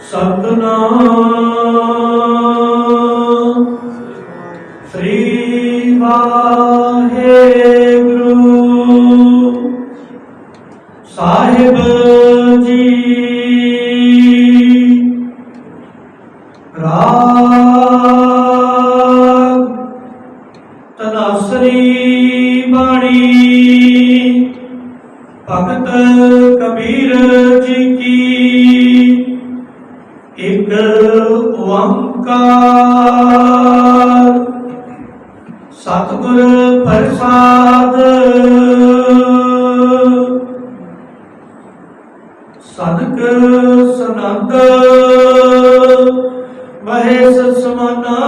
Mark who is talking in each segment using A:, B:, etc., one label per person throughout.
A: ਸਤਨਾਮ। ਸ੍ਰੀ ਵਾਹਿਗੁਰੂ। ਸਾਹਿਬ ਜੀ। ਰਾਗ ਤਨਾਸਰੀ ਬਾਣੀ। ਭਗਤ ਕਬੀਰ ਜੀ ਕੀ ਇੱਕ ਓੰਕਾਰ। ਸਤਿਗੁਰ ਪ੍ਰਸਾਦ। ਸਦਕ ਸਨੰਦ। ਮਹੇਸ਼ ਸਮਾਨਾ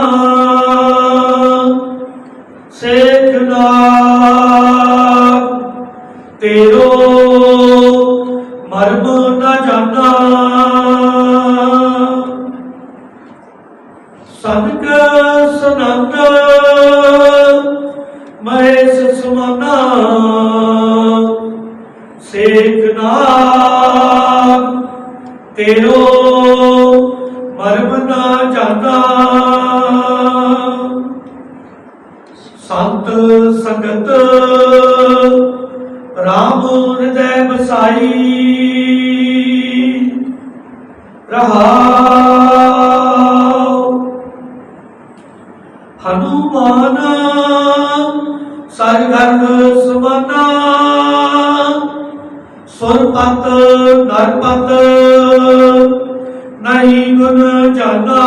A: ਸੇਖ ਤੇਰੋ ਮਰਮ ਸਦਕ ਸਨੰਦ ਮਹੇਸ਼ ਸਮਾਨਾ। ਸੇਖ ਨਾਮ, ਤੇਰੋ ਮਰਮ ਨਾ ਜਾਂਦਾ। ਸੰਤ ਸੰਗਤ, ਰਾਮ ਹਿਰਦੈ ਬਸਾਈ ਰਹਾਉ ਸਰਗਰਗ ਸਮਾਨਾ। ਸੁਰਪਤ ਨਰਪਤ ਨਹੀਂ ਗੁਣ ਜਾਣਾ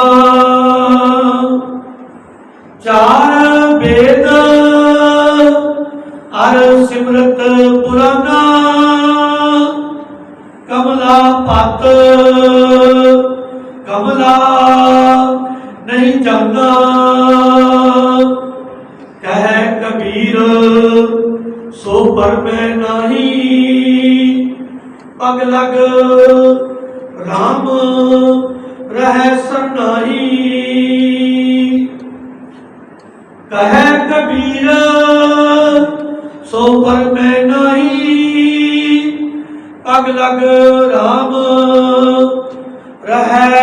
A: ਚਾਰ ਵੇਦ, ਅਰ ਸਿਮਰਤ ਪੁਰਾਨਾ। ਕਮਲਾ ਪਤ, ਕਮਲਾ ਨਹੀਂ ਜਾਂਦਾ ਕਬੀਰ ਸੋ ਪਰ ਮੈਂ ਨਹੀਂ। ਪਗ ਲਗ RAM ਰਹਿ ਸਰਨਾਈ ਕਹੈ ਕਬੀਰ, ਸੋ ਪਰ ਮੈਂ ਨਹੀਂ। ਪਗ ਲਗ RAM ਰਹਿ